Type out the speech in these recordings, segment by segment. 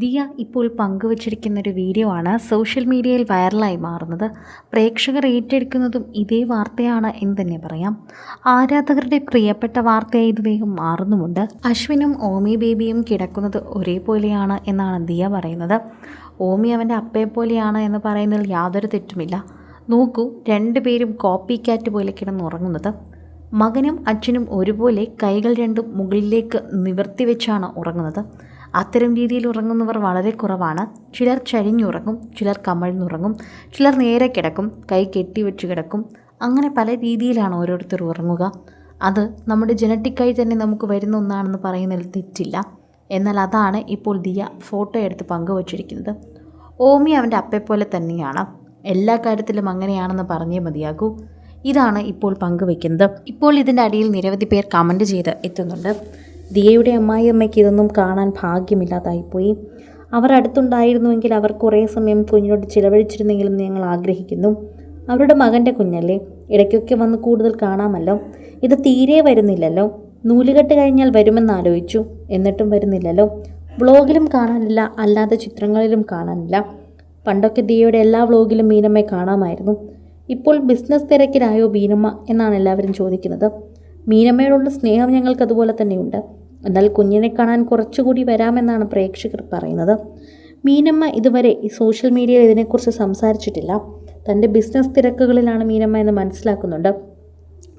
ദിയ ഇപ്പോൾ പങ്കുവച്ചിരിക്കുന്ന ഒരു വീഡിയോ ആണ് സോഷ്യൽ മീഡിയയിൽ വൈറലായി മാറുന്നത്. പ്രേക്ഷകർ ഏറ്റെടുക്കുന്നതും ഇതേ വാർത്തയാണ് എന്ന് തന്നെ പറയാം. ആരാധകരുടെ പ്രിയപ്പെട്ട വാർത്തയായി ഇത് വേഗം മാറുന്നുമുണ്ട്. അശ്വിനും ഓമി ബേബിയും കിടക്കുന്നത് ഒരേപോലെയാണ് എന്നാണ് ദിയ പറയുന്നത്. ഓമി അവന്റെ അപ്പയെ പോലെയാണ് എന്ന് പറയുന്നതിൽ യാതൊരു തെറ്റുമില്ല. നോക്കൂ രണ്ടുപേരും കോപ്പി കാറ്റ് പോലെ കിടന്നുറങ്ങുന്നത് മകനും അച്ഛനും ഒരുപോലെ കൈകൾ രണ്ടും മുകളിലേക്ക് നിവർത്തി വെച്ചാണ് ഉറങ്ങുന്നത്. അത്തരം രീതിയിൽ ഉറങ്ങുന്നവർ വളരെ കുറവാണ്. ചിലർ ചരിഞ്ഞുറങ്ങും ചിലർ കമഴ്ന്നുറങ്ങും ചിലർ നേരെ കിടക്കും കൈ കെട്ടിവെച്ച് കിടക്കും. അങ്ങനെ പല രീതിയിലാണ് ഓരോരുത്തർ ഉറങ്ങുക. അത് നമ്മുടെ ജനറ്റിക്കായി തന്നെ നമുക്ക് വരുന്ന ഒന്നാണെന്ന് പറയുന്നതിൽ തെറ്റില്ല. എന്നാൽ അതാണ് ഇപ്പോൾ ദിയ ഫോട്ടോ എടുത്ത് പങ്കുവച്ചിരിക്കുന്നത്. ഓമി അവന്റെ അപ്പയെപ്പോലെ തന്നെയാണ്. എല്ലാ കാര്യത്തിലും അങ്ങനെയാണെന്ന് പറഞ്ഞേ മതിയാകൂ. ഇതാണ് ഇപ്പോൾ പങ്കുവെക്കുന്നത് ഇപ്പോൾ ഇതിന്റെ അടിയിൽ നിരവധി പേർ കമന്റ് ചെയ്ത് എത്തുന്നുണ്ട്. ദിയയുടെ അമ്മായിയമ്മയ്ക്ക് ഇതൊന്നും കാണാൻ ഭാഗ്യമില്ലാതായിപ്പോയി. അവർ അടുത്തുണ്ടായിരുന്നുവെങ്കിൽ അവർ കുറേ സമയം കുഞ്ഞിനോട് ചിലവഴിച്ചിരുന്നെങ്കിലും ഞങ്ങൾ ആഗ്രഹിക്കുന്നു. അവരുടെ മകന്റെ കുഞ്ഞല്ലേ ഇടയ്ക്കൊക്കെ വന്ന് കൂടുതൽ കാണാമല്ലോ. ഇത് തീരെ വരുന്നില്ലല്ലോ. നൂലുകെട്ട് കഴിഞ്ഞാൽ വരുമെന്ന് ആലോചിച്ചു എന്നിട്ടും വരുന്നില്ലല്ലോ. വ്ളോഗിലും കാണാനില്ല അല്ലാതെ ചിത്രങ്ങളിലും കാണാനില്ല. പണ്ടൊക്കെ ദിയയുടെ എല്ലാ വ്ളോഗിലും മീനമ്മയെ കാണാമായിരുന്നു. ഇപ്പോൾ ബിസിനസ് തിരക്കിലായോ മീനമ്മ എന്നാണ് എല്ലാവരും ചോദിക്കുന്നത്. മീനമ്മയോടുള്ള സ്നേഹം ഞങ്ങൾക്ക് അതുപോലെ തന്നെയുണ്ട്. എന്നാൽ കുഞ്ഞിനെ കാണാൻ കുറച്ചുകൂടി വരാമെന്നാണ് പ്രേക്ഷകർ പറയുന്നത്. മീനമ്മ ഇതുവരെ സോഷ്യൽ മീഡിയയിൽ ഇതിനെക്കുറിച്ച് സംസാരിച്ചിട്ടില്ല. തന്റെ ബിസിനസ് തിരക്കുകളിലാണ് മീനമ്മ എന്ന് മനസ്സിലാക്കുന്നുണ്ട്.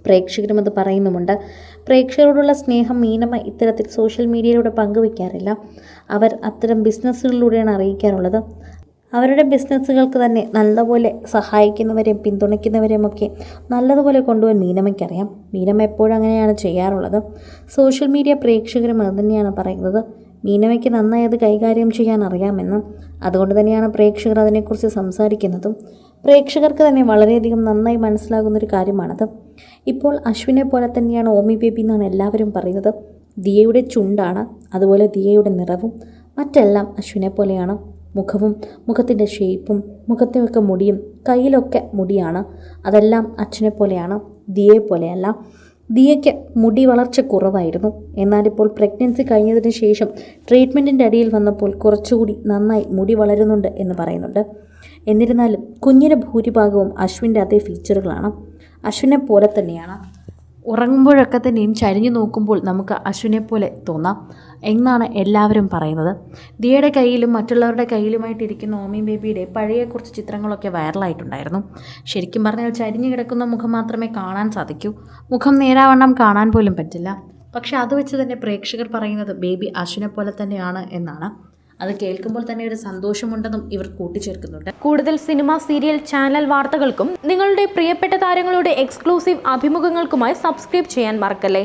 പ്രേക്ഷകരും അത് പറയുന്നുമുണ്ട്. പ്രേക്ഷകരോടുള്ള സ്നേഹം മീനമ്മ ഇത്തരത്തിൽ സോഷ്യൽ മീഡിയയിലൂടെ പങ്കുവയ്ക്കാറില്ല. അവർ അത്തരം ബിസിനസ്സുകളിലൂടെയാണ് അറിയിക്കാറുള്ളത്. അവരുടെ ബിസിനസ്സുകൾക്ക് തന്നെ നല്ലപോലെ സഹായിക്കുന്നവരെയും പിന്തുണയ്ക്കുന്നവരെയും ഒക്കെ നല്ലതുപോലെ കൊണ്ടുപോകാൻ മീനമ്മയ്ക്കറിയാം മീനമ്മ എപ്പോഴും അങ്ങനെയാണ് ചെയ്യാറുള്ളത്. സോഷ്യൽ മീഡിയ പ്രേക്ഷകരും അത് തന്നെയാണ് പറയുന്നത്. മീനമ്മയ്ക്ക് നന്നായി അത് കൈകാര്യം ചെയ്യാൻ അറിയാമെന്ന് അതുകൊണ്ട് തന്നെയാണ് പ്രേക്ഷകർ അതിനെക്കുറിച്ച് സംസാരിക്കുന്നതും. പ്രേക്ഷകർക്ക് തന്നെ വളരെയധികം നന്നായി മനസ്സിലാകുന്നൊരു കാര്യമാണത്. ഇപ്പോൾ അശ്വിനെ പോലെ തന്നെയാണ് ഓമി ബേബി എന്നാണ് എല്ലാവരും പറയുന്നത്. ദിയയുടെ ചുണ്ടാണ് അതുപോലെ ദിയയുടെ നിറവും മറ്റെല്ലാം അശ്വിനെ പോലെയാണ്. മുഖവും മുഖത്തിന്റെ ഷേപ്പും മുഖത്തിനൊക്കെ മുടിയും കയ്യിലൊക്കെ മുടിയാണ്. അതെല്ലാം അച്ഛനെ പോലെയാണ് ദിയെ പോലെയല്ല ദിയയ്ക്ക് മുടി വളർച്ച കുറവായിരുന്നു. എന്നാലിപ്പോൾ പ്രഗ്നൻസി കഴിഞ്ഞതിന് ശേഷം ട്രീറ്റ്മെന്റിന്റെ അടിയിൽ വന്നപ്പോൾ കുറച്ചുകൂടി നന്നായി മുടി വളരുന്നുണ്ട് എന്ന് പറയുന്നുണ്ട്. എന്നിരുന്നാലും കുഞ്ഞിന്റെ ഭൂരിഭാഗവും അശ്വിന്റെ അതേ ഫീച്ചറുകളാണ് അശ്വിനെ പോലെ തന്നെയാണ്. ഉറങ്ങുമ്പോഴൊക്കെ തന്നെയും ചരിഞ്ഞു നോക്കുമ്പോൾ നമുക്ക് അശ്വിനെ പോലെ തോന്നാം. എന്നാണ് എല്ലാവരും പറയുന്നത്. ദിയയുടെ കയ്യിലും മറ്റുള്ളവരുടെ കയ്യിലുമായിട്ടിരിക്കുന്ന ഓമി ബേബിയുടെ പഴയ കുറച്ച് ചിത്രങ്ങളൊക്കെ വൈറലായിട്ടുണ്ടായിരുന്നു. ശരിക്കും പറഞ്ഞാൽ ചരിഞ്ഞു കിടക്കുന്ന മുഖം മാത്രമേ കാണാൻ സാധിക്കൂ. മുഖം നേരാവണ്ണം കാണാൻ പോലും പറ്റില്ല. പക്ഷെ അത് വെച്ച് തന്നെ പ്രേക്ഷകർ പറയുന്നത് ബേബി അശ്വിനെ പോലെ തന്നെയാണ് എന്നാണ്. അത് കേൾക്കുമ്പോൾ തന്നെ ഒരു സന്തോഷമുണ്ടെന്നും ഇവർ കൂട്ടിച്ചേർക്കുന്നുണ്ട്. കൂടുതൽ സിനിമ സീരിയൽ ചാനൽ വാർത്തകൾക്കും നിങ്ങളുടെ പ്രിയപ്പെട്ട താരങ്ങളുടെ എക്സ്ക്ലൂസീവ് അഭിമുഖങ്ങൾക്കുമായി സബ്സ്ക്രൈബ് ചെയ്യാൻ മറക്കല്ലേ?